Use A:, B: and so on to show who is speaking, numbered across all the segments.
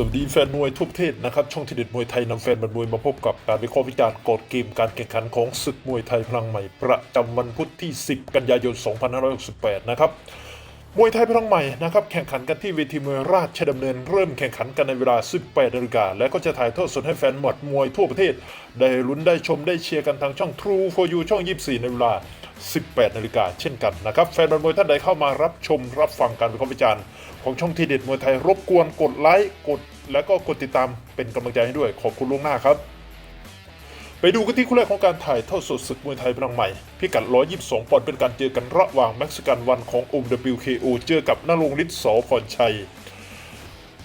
A: สวัสดีแฟนมวยทุกประเทศนะครับ ช่องที่เด็ดมวยไทยนำแฟนบันมวยมาพบกับการวิเคราะห์วิจารณ์กฎเกมการแข่งขันของศึกมวยไทยพลังใหม่ ประจำวันพุธที่ 10 กันยายน 2568 นะครับมวยไทยพลังใหม่นะครับแข่งขันกันที่เวทีมวยราชดำเนินเริ่มแข่งขันกันในเวลา 18นาฬิกาและก็จะถ่ายทอดสดให้แฟนหมดมวยทั่วประเทศ ได้ลุ้นได้ชมได้เชียร์กันทางช่อง True for You ช่อง 24 ในเวลา 18 นาฬิกาเช่นกันนะครับ แฟนบอลมวยท่านใดเข้ามารับชมรับฟังการวิเคราะห์วิจารณ์ของช่องทีเด็ดมวยไทยรบกวนกดไลค์กด แล้วก็กดติดตามเป็นกำลังใจให้ด้วยขอบคุณล่วงหน้าครับ ไปดูกันที่คู่แรกของการถ่ายทอดสดศึกมวยไทยพลังใหม่ พิกัด 122 ปอนด์เป็นการเจอกันระหว่างเม็กซิกันวันขององค์ WKO เจอกับนรงฤทธิ์สอพรชัย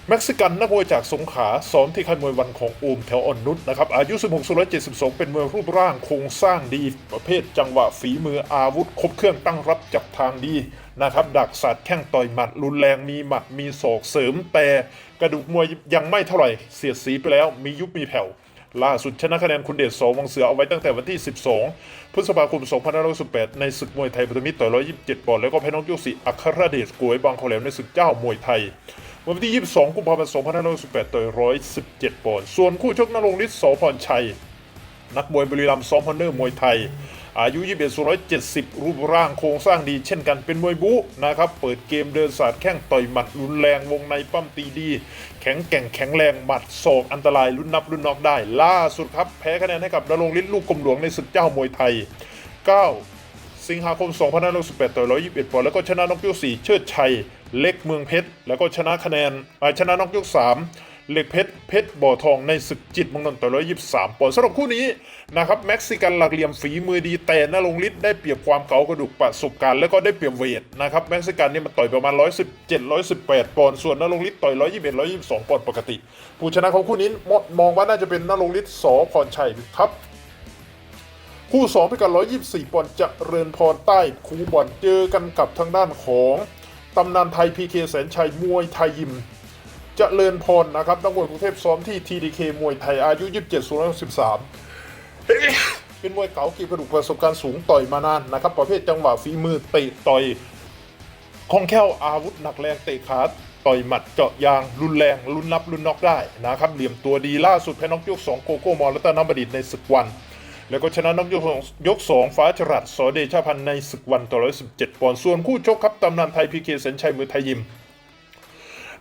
A: เม็กซิกันนักมวยจากสงขลาซ้อมที่ค่ายมวยวันของอูมแถวอ่อนนุชนะครับ อายุ 16 172 เป็นมวยรูปร่างโครงสร้างดี ประเภทจังหวะฝีมืออาวุธ ครบเครื่องตั้งรับจับทางดีนะครับดักสัตว์แข้งต่อยหมัด รุนแรงมีหมัดมีศอกเสริม แต่กระดูกมวยยังไม่เท่าไหร่ เสียดสีไปแล้วมียุบมีแผ่วล่าสุดชนะคะแนนคุณเดชสอวังเสือเอาไว้ตั้งแต่วันที่ 12 พฤษภาคม 2518 ในศึกมวยไทยพันธมิตรต่อ 127 ปอนด์แล้วก็แพ้น้องยุสิอัครเดชกวยบางขอแหลมในศึกเจ้ามวยไทย วันที่ 22 กุมภาพันธ์ 2518ต่อย117 ปอนด์ ส่วนคู่ชกนรงฤทธิ์สพรชัย นักมวยบุรีรัมย์ซ้อมฮอนเนอร์มวยไทย อายุ 21 170 รูปร่างโครงสร้างดีเช่นกันเป็นมวยบู๊นะครับ เปิดเกมเดินสาดแข้งต่อยหมัดรุนแรงวงในปั้มตีดี แข็งแกร่งแข็งแรงหมัดศอกอันตรายรุ่นนับรุ่นนอกได้ ล่าสุดครับแพ้คะแนนให้กับนรงฤทธิ์ลูกกลมหลวงในศึกเจ้ามวยไทย 9 สิงหาคม 2518ต่อ121ปอนด์แล้วก็ชนะนกยก 4 เชิดชัย เล็กเมืองเพชร แล้วก็ชนะคะแนนชนะนกยก 3 เล็กเพชร เพชรบ่อทองในศึกจิตมังนนต่อ123ปอนด์สำหรับคู่นี้นะครับเม็กซิกันหลักเหลี่ยมฝีมือดีแต่นรงฤทธิ์ได้เปรียบความเก๋ากระดูกประสบการณ์แล้วก็ได้เปรียบเวทนะครับเม็กซิกันนี่มันต่อยประมาณ 117 118ปอนด์ส่วนนรงฤทธิ์ต่อย 121 122ปอนด์ปกติ ผู้ชนะของคู่นี้มองว่าน่าจะเป็นนรงฤทธิ์สอพรชัยครับ คู่2พิกัด124 ปอนด์จะเริญพรใต้คูบอลเจอกันกับทางด้านของตำนานไทยพีเคแสนชัยมวยไทยยิมจะเริญพรนะครับนักมวยกรุงเทพซ้อมที่ TDK มวยไทยอายุ 27 0 13เป็นมวยเก๋ากีบกระดูกประสบการณ์สูงต่อยมานานนะครับ ประเภทจังหวะฝีมือเตะต่อยคล่องแคล่วอาวุธหนักแรงเตะขาต่อยหมัดเจาะยางรุนแรงรุนนับรุนน็อกได้นะครับเหลี่ยมตัวดีล่าสุดแพ้น็อกยก2โกโก้มอลและตานบดินในศึกวัน แล้วก็ชนะน็อกยกสองยก2ฟ้าจรัสสอเดชาพันในศึกวันต่อ117ปอนด์ส่วนคู่ชกครับตำนานไทยพีเคแสนชัยมือไทยยิม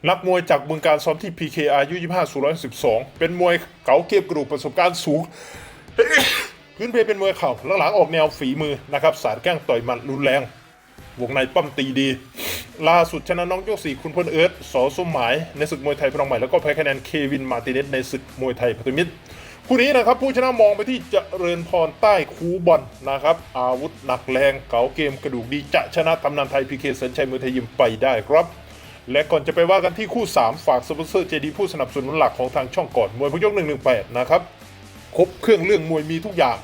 A: นักมวยจากเมืองการซ้อมที่ PK อายุ 25 012 เป็นมวยเก๋าเก็บกระดูกประสบการณ์สูงพื้นเพเป็นมวยเข่าหลังๆออกแนวฝีมือนะครับสาดแกล้งต่อยหมันรุนแรง วงในปั้มตีดี ล่าสุดชนะน้องยกสี่คุณพลเอิร์ธสอสมหมาย ในศึกมวยไทยพลังใหม่แล้วก็แพ้คะแนนเควินมาติเนสในศึกมวยไทยพันธมิตร คู่นี้นะครับผู้ชนะมองไปที่เจริญพรใต้คูบอลนะครับ อาวุธหนักแรงเก๋าเกมกระดูกดีจะชนะตำนานไทยพีเคสัญชัยมือไทยยิมไปได้ครับ และก่อนจะไปว่ากันที่คู่ 3 ฝากสปอนเซอร์เจดีผู้สนับสนุนหลักของทางช่องก่อนมวยพยก118 นะครับ ครบเครื่องเรื่องมวยมีทุกอย่าง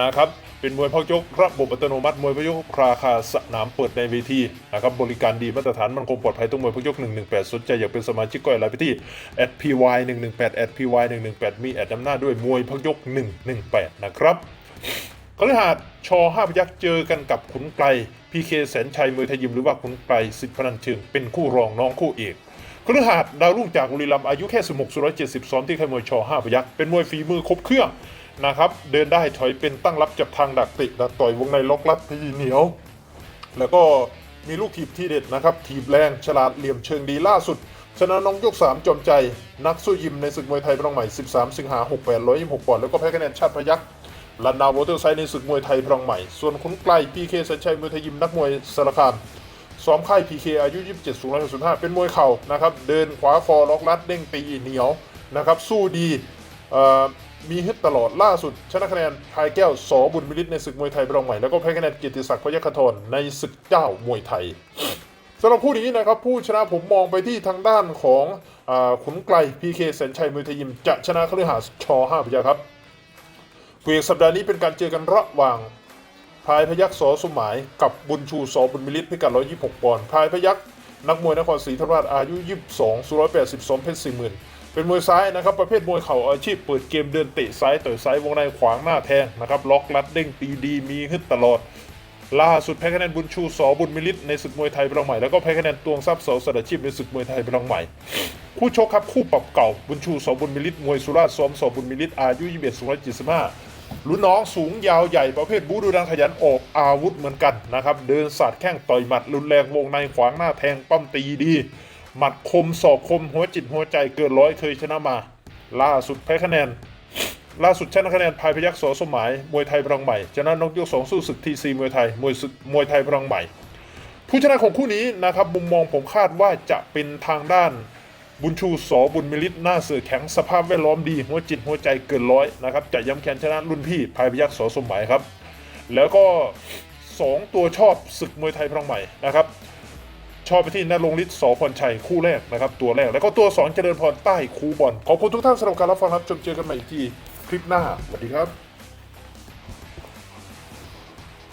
A: นะครับเป็นมวยพักยกระบบอัตโนมัติมวยพักยกราคาสนามเปิดในเวทีนะครับบริการดีมาตรฐานมันคงปลอดภัยต้องมวยพักยก 118 สนใจอยากเป็นสมาชิกก็ไลน์ไปที่ @py 118 @py 118มีแอดนำหน้าด้วยมวยพักยก 118 นะครับคฤหาสน์ช5พยักษ์เจอกันกับขุนไกลพีเคแสนชัยมือไทยยิมหรือว่าขุนไกลสิทธิพนันเชิงเป็นคู่รองน้องคู่เอกคฤหาสน์ดาวรุ่งจากบุรีรัมย์อายุแค่ 16 170ซ้อมที่ค่ายมวยชอ5พยักษ์เป็นมวยฝีมือครบเครื่อง นะครับ เดินได้ถอยเป็นตั้งรับจับทางดักติดักต่อยวงในล็อกลัดพีเหนียว แล้วก็มีลูกทีบที่เด็ดนะครับทีบแรงฉลาดเหลี่ยมเชิงดีล่าสุด ชนะน้องยก 3 จอมใจ นักสู้ยิมในศึกมวยไทยพลังใหม่ 13 สิงหา68 126ปอนด์แล้วก็แพ้คะแนนชาติพยักษ์ลันนาวอเตอร์ไซด์ในศึกมวยไทยพลังใหม่ ส่วนขุนไกลพีเคสัญชัยมวยไทยยิมนักมวยสารคามซ้อมค่ายพีเคอายุ 27 สูง 165 เป็นมวยเข่านะครับ เดินขวาคอล็อกลัดเด้งตีเหนียวนะครับ สู้ดีเอ่อ มีฮึดตลอดล่าสุด ชนะคะแนนพายแก้วสอบุญมิลิตในศึกมวยไทยพลังใหม่ แล้วก็แพ้คะแนนกียรติศักดิ์พยัคฆทรในศึกเจ้ามวยไทยสำหรับคู่นี้นะครับผู้ชนะผมมองไปที่ทางด้านของอขุนไกลพีเคแสนชัยมือไทยยิมจะชนะคฤหาสน์ช5พยัคฆ์ครับคู่เอกสัปดาห์นี้เป็นการเจอกันระหว่างพายพยัคฆ์สอสมหมายกับบุญชูสอบุญมิลิตพิกัด 126 ปอนด์พายพยัคฆ์นักมวยนครศรีธรรมราชอายุ 22 182เพชร40,000 เป็นมวยซ้ายนะครับประเภทมวยเข่าอาชีพเปิดเกมเดินเตะซ้ายต่อยซ้ายวงในขวางหน้าแทงนะครับล็อกลัดเด้งตีดีมีฮึดตลอดล่าสุดแพ้คะแนนบุญชูสอบุญมิลิตในศึกมวยไทยพลังใหม่แล้วก็แพ้คะแนนตวงทรัพย์สอสระชีพในศึกมวยไทยพลังใหม่ คู่ชกครับคู่ปรับเก่าบุญชูสอบุญมิลิตมวยสุราษฎร์ซ้อมสอบุญมิลิตอายุ21สูง175รุ่นน้องสูงยาวใหญ่ประเภทบูดูดังขยันออกอาวุธเหมือนกันนะครับเดินสาดแข้งต่อยหมัดรุนแรงวงในขวางหน้าแทงปั้มตีดี หมัดคมศอกคมหัวจิตหัวใจเกินร้อยเคยชนะมา ล่าสุดแพ้คะแนน ล่าสุดชนะคะแนนพายพยัคฆ์สอสมหมายมวยไทยพลังใหม่ชนะนกยกสองสู้ศึกทีซีมวยไทยมวยศึกมวยไทยพลังใหม่ ผู้ชนะของคู่นี้นะครับมุมมองผมคาดว่าจะเป็นทางด้านบุญชูสอบุญมิลิตหน้าเสือแข็งสภาพแวดล้อมดีหัวจิตหัวใจเกินร้อยนะครับจะย้ำแค้นชนะรุ่นพี่พายพยัคฆ์สอสมหมายครับ แล้วก็ 2 ตัวชอบศึกมวยไทยพลังใหม่นะครับ ชอบไปที่นรงฤทธิ์สอพรชัยคู่แรกนะครับ ตัวแรก แล้วก็ตัวสองเจริญพรใต้คูบอลขอบคุณทุกท่านสำหรับการรับฟังครับจนเจอกันใหม่อีกทีคลิปหน้าสวัสดีครับ